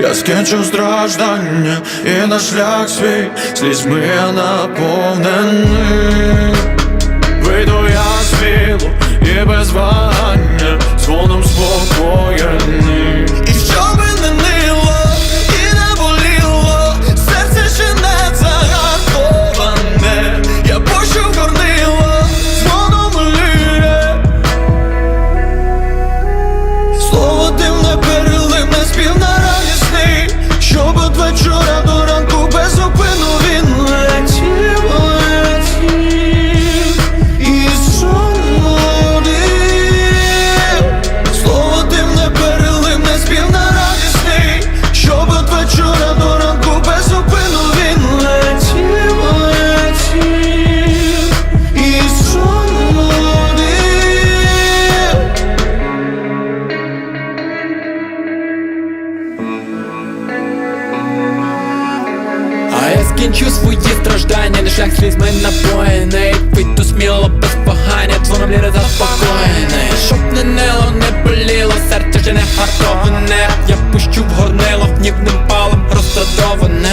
Я скінчу страждання і на шлях свій слізьми наповнений. should have Закінчу свої страждання, лише як слізьми напоєний. Піду сміло без погання, дзвоном ліри заспокоєний. Щоб не нило, не боліло, серце вже не хартоване, Я пущу в горнило, гнівним палом розстрадоване